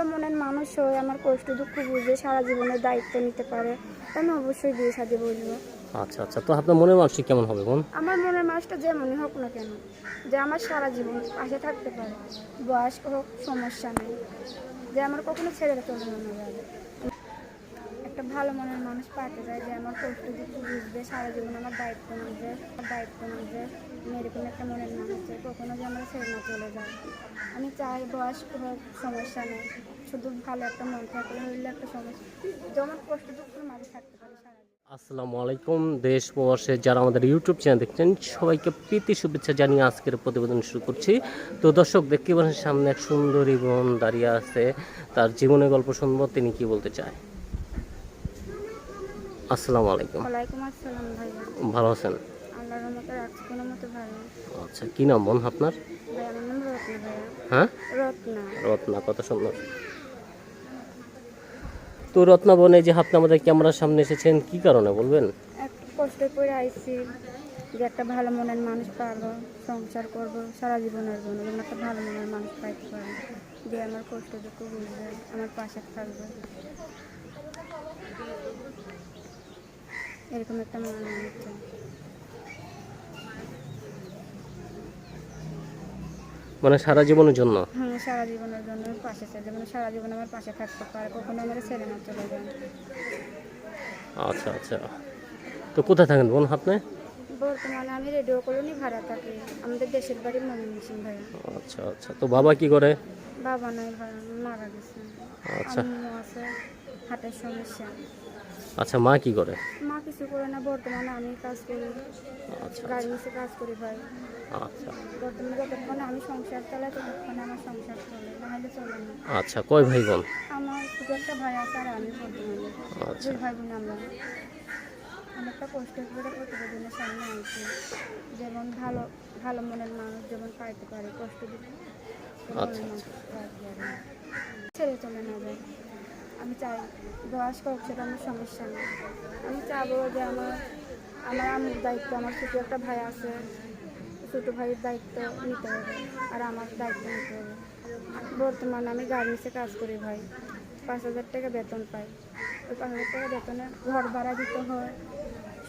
ভালো মনের মানুষ হয়ে আমার কষ্ট দুঃখ বুঝে সারা জীবনের দায়িত্ব নিতে পারে আমি অবশ্যই বিয়ে সাথে বলব আচ্ছা আচ্ছা তো আপনার মনের মানুষটি কেমন হবে বোন? আমার মনের মানুষটা যেমনই হোক না কেন যে আমার সারা জীবন পাশে থাকতে পারে বয়স হোক সমস্যা নেই যে আমার কখনো ছেড়ে চলে না যাবে একটা ভালো মনের মানুষ পাতে যায় যে আমার কষ্ট দুঃখ বুঝবে সারা জীবন আমার দায়িত্ব আমার দায়িত্ব নেবে আমি এরকম একটা মনের মানুষ যে কখনো যে আমার ছেড়ে না চলে যায়। আমি চাই বয়স হোক সমস্যা নেই। শুধু ভালো একটা মন থাকলে হইলে একটা সমস্যা। যেমন কষ্ট দুঃখ মাঝে থাকতে পারে সারা আসসালামু আলাইকুম দেশ প্রবাসে যারা আমাদের ইউটিউব চ্যানেল দেখছেন সবাইকে প্রীতি শুভেচ্ছা জানিয়ে আজকের প্রতিবেদন শুরু করছি। তো দর্শক দেখতে পাচ্ছেন সামনে এক সুন্দরী বোন দাঁড়িয়ে আছে। তার জীবনের গল্প শুনব তিনি কি বলতে চায়? আসসালামু আলাইকুম। ওয়ালাইকুম আসসালাম ভাইয়া ভালো আছেন? আল্লাহর রহমতে রাখছি কোনো মতো ভালো। আচ্ছা কি নাম বোন আপনার? ভাই আমার নাম রত্না ভাইয়া হ্যাঁ? রত্না। রত্না কত সুন্দর। তো রত্নাবনে বোন যে আপনি আমাদের ক্যামেরার সামনে এসেছেন, কি কারণে বলবেন? কষ্ট করে আইছি যে একটা ভালো মনের মানুষ পাবো, সংসার করব, সারা জীবনের জন্য। যেন একটা ভালো মনের মানুষ পাইতে পারব যে আমার কষ্ট দুঃখ বুঝবে আমার পাশে থাকবে। এরকম একটা মনের মানুষ। মানে সারা জীবনের জন্য? হ্যাঁ সারা জীবনের জন্য পাশে চাই যেমন সারা জীবন আমার পাশে থাকতে পারে কখনো আমার ছেড়ে না চলে যায়। আচ্ছা আচ্ছা। তো কোথায় থাকেন বোন আপনি? বর্তমানে আমি রেডিও কলোনি ভাড়া থাকি আমাদের দেশের বাড়ি ময়মনসিং ভাইয়া আচ্ছা আচ্ছা। তো বাবা কি করে? বাবা নয় ভাই মারা গেছে। আচ্ছা। আছে হার্টের সমস্যা। আচ্ছা মা কি করে? মা কিছু করে না বর্তমানে আমি কাজ করি। আচ্ছা গাড়ি নিচে কাজ করি ভাই। আচ্ছা। বর্তমানে যতক্ষণে আমি সংসার চালাই ততক্ষণে আমার সংসার চলে নাহলে চলে না। আচ্ছা কয় ভাই বোন আমার শুধু একটা ভাই আছে আর আমি বর্তমানে। আচ্ছা। দুই ভাই বোন আমরা অনেকটা কষ্ট করে প্রতিবেদনের সামনে আনছি যেমন ভালো ভালো মনের মানুষ যেমন পাইতে পারে কষ্ট দিতে আচ্ছা, ছেড়ে চলে না যায়। আমি চাই, বয়স হোক, সেটা আমার সমস্যা নেই। আমি চাবো যে আমার আমার আম্মুর দায়িত্ব, আমার ছোটো একটা ভাই আছে, ছোটো ভাইয়ের দায়িত্ব নিতে হবে, আর আমার দায়িত্ব নিতে হবে। বর্তমানে আমি গার্মেন্টসে কাজ করি ভাই, পাঁচ হাজার টাকা বেতন পাই। ওই পাঁচ হাজার টাকা বেতনে ঘর ভাড়া দিতে হয়,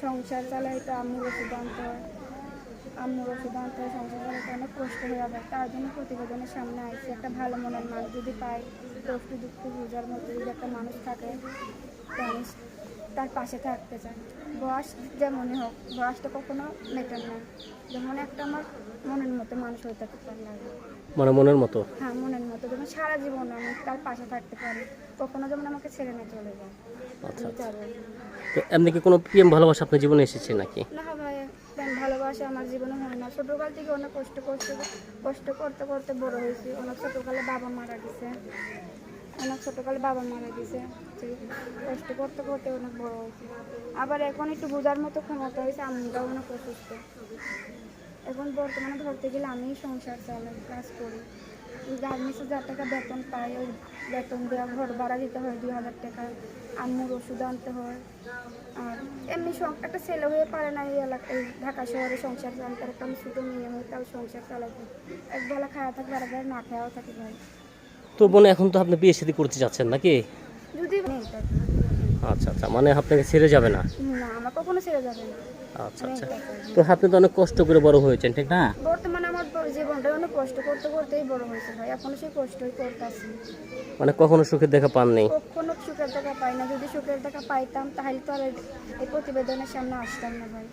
সংসার চালাইতে আম্মুর ওষুধ আনতে হয় আম্মুর ওষুধ আনতে সংসার অনেক কষ্ট হয়ে যাবে। তার জন্য প্রতিবেদনের সামনে আসছে একটা ভালো মনের মানুষ যদি পাই কষ্ট দুঃখ বোঝার মতো যদি একটা মানুষ থাকে তো আমি তার পাশে থাকতে চাই বয়স যেমনই হোক বয়সটা কখনো মেটার না। যেমন একটা আমার মনের মতো মানুষ হইতে পারলাম মানে মনের মতো? হ্যাঁ মনের মতো। যেমন সারা জীবন আমি তার পাশে থাকতে পারি। কখনো যেমন আমাকে ছেড়ে না চলে যায়। আচ্ছা তো এমনি কি কোনো প্রেম ভালোবাসা আপনার জীবনে এসেছে নাকি? না ভালোবাসা আমার জীবনে হয় না। ছোটোকাল থেকে অনেক কষ্ট করতে কষ্ট করতে করতে বড় হয়েছি। অনেক ছোটোকালে বাবা মারা গেছে। অনেক ছোটোকালে বাবা মারা গেছে। কষ্ট করতে করতে অনেক বড় হয়েছে। আবার এখন একটু বোঝার মতো ক্ষমতা হয়েছে আমিটাও অনেক অসুস্থ। এখন বর্তমানে ধরতে গেলে আমি সংসার চালাই, কাজ করি। গার্মেন্টসে যা টাকা বেতন পাই ওই বেতন দেওয়া ঘর ভাড়া দিতে হয় দুই হাজার টাকা। আম্মুর ওষুধ আনতে হয়। আর এমনি একটা ছেলে হয়ে পারে না এই এলাকা এই ঢাকা শহরে সংসার চালাতে একটা আমি ছোটো মেয়ে হয়ে তাও সংসার চালাতে। একবেলা খাওয়া থাকে আর না খাওয়াও থাকে ভাই। তো বোন এখন তো আপনি বিয়ে শাদী করতে যাচ্ছেন নাকি? যদি আচ্ছা আচ্ছা মানে আপনাকে ছেড়ে যাবে না? না আমার কখনো ছেড়ে যাবে না। আচ্ছা আচ্ছা। তো আপনি তো অনেক কষ্ট করে বড় হয়েছেন ঠিক না? জীবনটা অনেক কষ্ট করতে করতেই বড় হয়েছে ভাই। এখনও সেই কষ্টই করতেছি। মানে কখনো সুখের দেখা পাননি কখনো সুখের টাকা পাই না। যদি সুখের টাকা পাইতাম তাহলে তো আর এই- প্রতিবেদনের সামনে আসতাম না ভাই।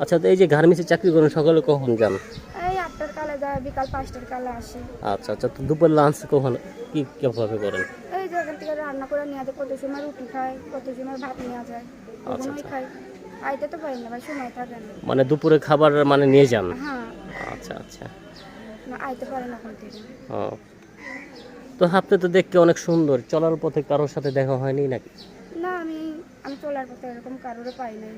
আচ্ছা তো এই যে গার্মেন্টসে চাকরি করেন সকালে কখন যান? এই আটটার কালে যায় বিকাল পাঁচটার কালে আসে। আচ্ছা আচ্ছা তো দুপুর লাঞ্চ কখন কি কীভাবে করেন? এই জায়গা থেকে রান্না করে নিয়ে যায় কত সময় রুটি খায় কত সময় ভাত নেওয়া যায় আচ্ছা। খাই আইতে তো পারি না ভাই সময় থাকে না। মানে দুপুরে খাবার মানে নিয়ে যান? হ্যাঁ। আচ্ছা আচ্ছা। আইতে পারে না ওখান থেকে। ও। তো আপনি তো দেখতে অনেক সুন্দর চলার পথে কারোর সাথে দেখা হয়নি নাকি? না আমি আমি চলার পথে এরকম কারোরও পাই নাই।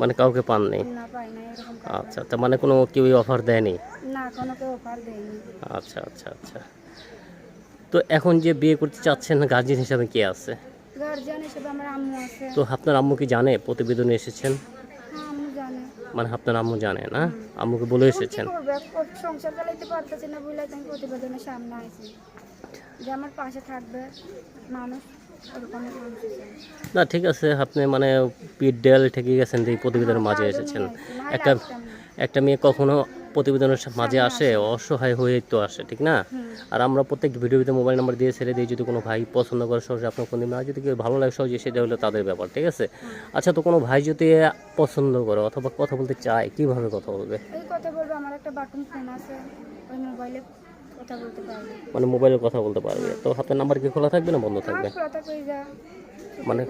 মানে কাউকে পাননি না পাই নাই এরকম কারোর। আচ্ছা মানে কোনো কেউ অফার দেয়নি? না কোনো কেউ অফার দেয়নি। আচ্ছা আচ্ছা আচ্ছা। তো এখন যে বিয়ে করতে চাচ্ছেন গার্জিয়ান হিসাবে কে আছে? গার্জিয়ান হিসেবে আমার আম্মু আছে। তো আপনার আম্মু কি জানে? প্রতিবেদনে এসেছেন? মানে আপনার আম্মু জানে না আম্মুকে বলে এসেছেন সংসার চালাইতে পারতেছি না বলে আমি প্রতিবেদনের সামনে আইছি যে আমার পাশে থাকবে মানুষ ওরকম মানুষ চাই না ঠিক আছে আপনি মানে পিট ডেল ঠেকে গেছেন যে এই প্রতিবেদনের মাঝে এসেছেন একটা একটা মেয়ে কখনো প্রতিবেদনের মাঝে আসে অসহায় হয়ে তো আসে ঠিক না? আর আমরা প্রত্যেক ভিডিওতে মোবাইল নাম্বার দিয়ে ছেড়ে দিই যদি কোনো ভাই পছন্দ করে সহজে আপনার ফোন দিন আর যদি কেউ ভালো লাগে সহজে সেটা হলো তাদের ব্যাপার ঠিক আছে? আচ্ছা তো কোনো ভাই যদি পছন্দ করে অথবা কথা বলতে চায় কীভাবে কথা বলবে? কথা বলব আমার একটা বাটন ফোন আছে ওই মোবাইলে কথা বলতে পারবে। মানে মোবাইলে কথা বলতে পারবে তো আপনার নাম্বার কি খোলা থাকবে না বন্ধ থাকবে? আমার খোলা থাকে যা মানে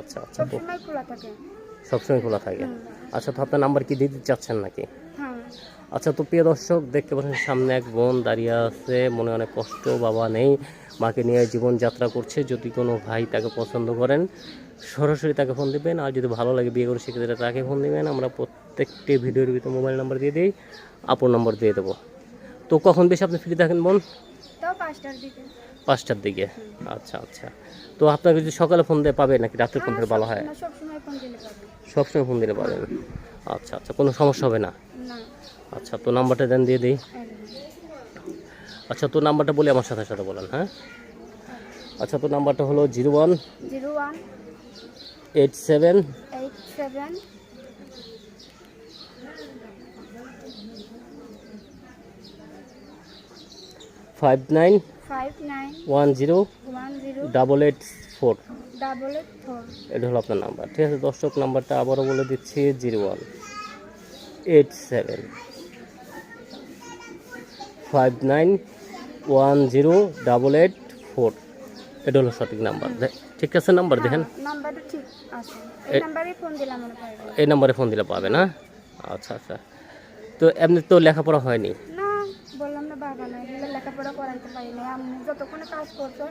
আচ্ছা আচ্ছা তো সবসময় খোলা থাকে। সবসময় খোলা থাকে। আচ্ছা তো আপনার নাম্বার কি দিতে চাচ্ছেন নাকি? হ্যাঁ আচ্ছা তো প্রিয় দর্শক দেখতে পাচ্ছেন সামনে এক বোন দাঁড়িয়ে আছে। মনে অনেক কষ্ট বাবা নেই। মাকে নিয়ে জীবনযাত্রা করছে। যদি কোনো ভাই তাকে পছন্দ করেন সরাসরি তাকে ফোন দিবেন। আর যদি ভালো লাগে বিয়ে করে সেক্ষেত্রে তাকে ফোন দিবেন। আমরা প্রত্যেকটি ভিডিওর ভিতরে মোবাইল নাম্বার দিয়ে দিই আপন নম্বর দিয়ে দেবো। তো কখন বেশি আপনি ফ্রি থাকেন বোন? পাঁচটার দিকে। আচ্ছা আচ্ছা। তো আপনাকে যদি সকালে ফোন দিয়ে পাবে নাকি রাত্রে ফোন দিলে ভালো হয়? সবসময় ফোন দিলে পাবে সবসময় ফোন দিলে পাবেন। আচ্ছা আচ্ছা কোনো সমস্যা হবে না। আচ্ছা তো নাম্বারটা দেন দিয়ে দিই। আচ্ছা তো নাম্বারটা বলি আমার সাথে সাথে বলেন হ্যাঁ? আচ্ছা তো নাম্বারটা হলো zero one zero one eight seven eight seven five nine five nine one zero one zero double eight four. Double eight four. এটা হলো আপনার নাম্বার ঠিক আছে? দর্শক নাম্বারটা আবারও বলে দিচ্ছি zero one eight seven. Five nine one zero double eight four এটা হলো সঠিক নাম্বার। ঠিক আছে নাম্বার দেখেন। আছে। এই নাম্বারে ফোন মনে দিলে পাবে না আচ্ছা আচ্ছা। তো এমনি তো লেখাপড়া হয়নি? বললাম না বাবা নাই এগুলো লেখাপড়া করাইতে পারি না আম্মু যতক্ষণে কাজ করতো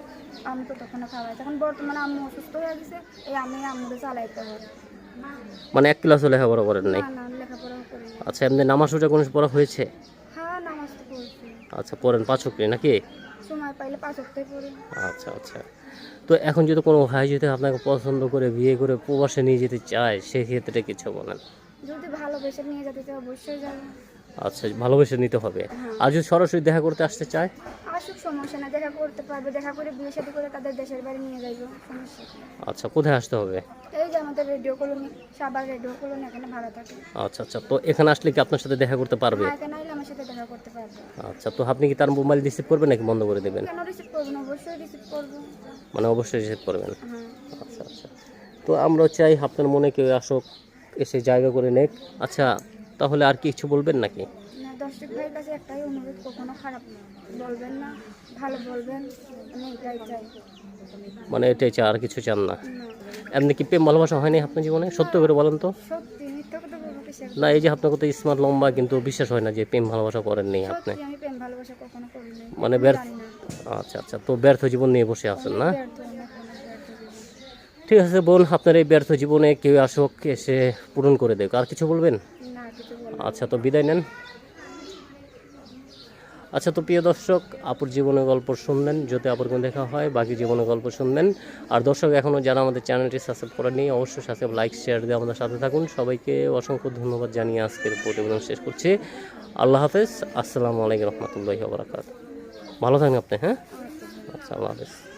আমি ততক্ষণে খাওয়াইছে। এখন বর্তমানে আম্মু অসুস্থ হয়ে গেছে এই আমি আম্মুরে চালাইতে হবে। মানে এক ক্লাসও লেখাপড়া করেন নাই। আচ্ছা এমনি নামাজ রোজা কোনো পড়া হয়েছে হ্যাঁ নামাজ তো পড়ছি আচ্ছা পড়েন পাঁচ অক্টে নাকি? সময় পাইলে পাঁচ অক্টাই পড়ি। আচ্ছা আচ্ছা। তো এখন যদি কোনো ভাই যদি আপনাকে পছন্দ করে বিয়ে করে প্রবাসে নিয়ে যেতে চায় সেক্ষেত্রে কিছু বলেন। যদি ভালোবেসে নিয়ে যেতে চায় অবশ্যই আচ্ছা ভালোবেসে নিতে হবে। আর যদি সরাসরি দেখা করতে আসতে চায়? আসুক সমস্যা না দেখা করতে পারবে দেখা করে বিয়ে শাদী করে তাদের দেশের বাড়ি নিয়ে যাইবো সমস্যা আচ্ছা কোথায় আসতে হবে? এই যে আমাদের রেডিও কলোনি সাবার রেডিও কলোনি এখানে ভাড়া থাকে। আচ্ছা আচ্ছা তো এখানে আসলে কি আপনার সাথে দেখা করতে পারবে? হ্যাঁ এখানে আইলে আমার সাথে দেখা করতে পারবে। আচ্ছা তো আপনি কি তার মোবাইল রিসিভ করবেন নাকি বন্ধ করে দেবেন? কেন রিসিভ করব না? অবশ্যই রিসিভ করব। মানে অবশ্যই রিসিভ করবেন? হ্যাঁ। আচ্ছা আচ্ছা। তো আমরা চাই আপনার মনে কেউ আসুক এসে জায়গা করে নেক। আচ্ছা তাহলে আর কিছু বলবেন নাকি? না দর্শক ভাইয়ের কাছে একটাই অনুরোধ কখনো খারাপ বলবেন না ভালো বলবেন আমি এটাই চাই। মানে এটাই চা আর কিছু চান না। এমনি কি প্রেম ভালোবাসা হয়নি আপনার জীবনে? সত্য করে বলেন তো। কথা না এই যে আপনার কত স্মার্ট লম্বা কিন্তু বিশ্বাস হয় না যে প্রেম ভালোবাসা করেননি আপনি। মানে ব্যর্থ আচ্ছা আচ্ছা তো ব্যর্থ জীবন নিয়ে বসে আছেন না। ঠিক আছে বোন আপনার এই ব্যর্থ জীবনে কেউ আসুক এসে পূরণ করে দেখ। আর কিছু বলবেন? আচ্ছা তো বিদায় নেন। আচ্ছা তো প্রিয় দর্শক, আপুর জীবনের গল্প শুনলেন যদি আপুর কোনো দেখা হয়, বাকি জীবনের গল্প শুনবেন আর দর্শক এখনও যারা আমাদের চ্যানেলটি সাবস্ক্রাইব করেনি অবশ্যই সাবস্ক্রাইব, লাইক শেয়ার দিয়ে আমাদের সাথে থাকুন। সবাইকে অসংখ্য ধন্যবাদ জানিয়ে আজকের প্রতিবেদন শেষ করছি। আল্লাহ হাফেজ, আসসালামু আলাইকুম রহমতুল্লাহি বারাকাত ভালো থাকেন আপনি হ্যাঁ? আচ্ছা আচ্ছা আল্লাহ হাফেজ।